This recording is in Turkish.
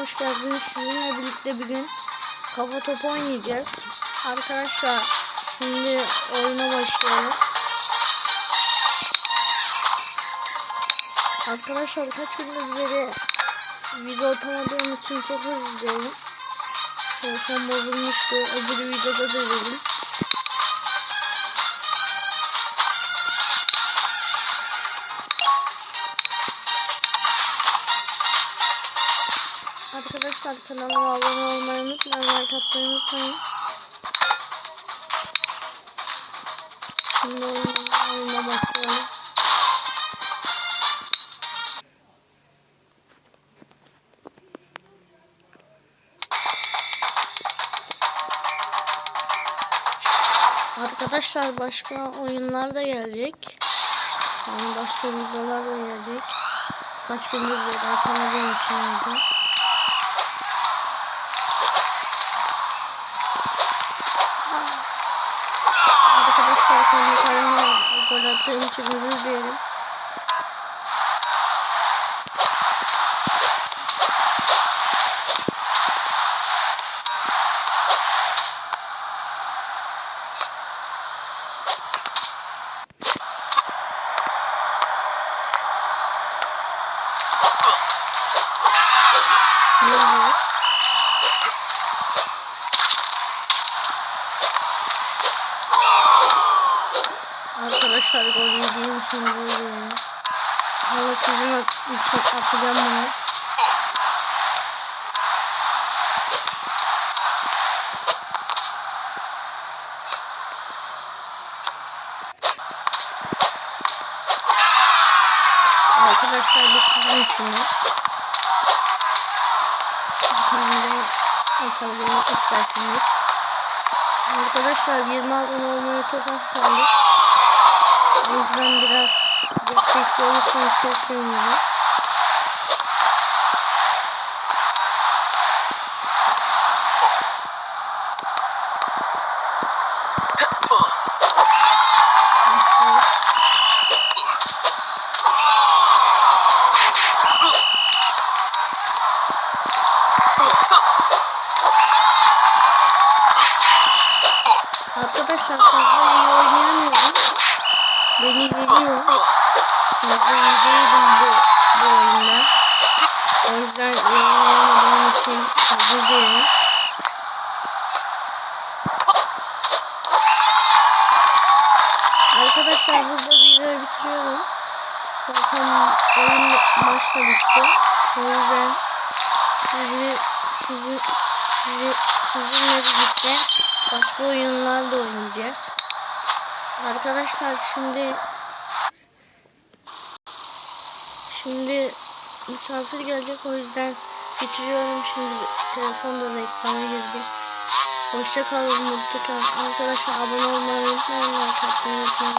hoş geldiniz. Sizinle birlikte bugün kafa topu oynayacağız. Arkadaşlar şimdi oyuna başlayalım. Arkadaşlar kaç gündür beri video atamadığım için çok dilerim. Telefon bozulmuştu. Öbür videoda da dedim. Arkadaşlar kanalıma abone olmayı unutmayın, like atmayı unutmayın. Şimdi oyuna, başlayalım. Arkadaşlar başka oyunlar da gelecek. Yani başka videolar da gelecek. Kaç gündür böyle atamadığım için oldu. Kendi kaleme gol attığım için özür dilerim. Ne Arkadaşlar yediğim için üzülüyorum. Ama sizin at atacağım bunu. Arkadaşlar bu sizin için. Kendine atabilirim isterseniz. Arkadaşlar 20 abone olmaya çok az kaldı. O yüzden biraz destekçi olursanız çok sevinirim. Arkadaşlar fazla iyi oynayamıyorum. Beni veriyor. Fazla iyi değilim bu, oyunda. O yüzden iyi oynayamadığım için özür dilerim. Arkadaşlar burada videoyu bitiriyorum. Zaten oyun maçla bitti. O yüzden sizi sizi sizi sizinle birlikte başka oyunlar da oynayacağız. Arkadaşlar şimdi şimdi misafir gelecek o yüzden bitiriyorum şimdi telefonda reklama girdi. Hoşça kalın mutlu kalın. Arkadaşlar abone olmayı unutmayın. Like atmayı unutmayın.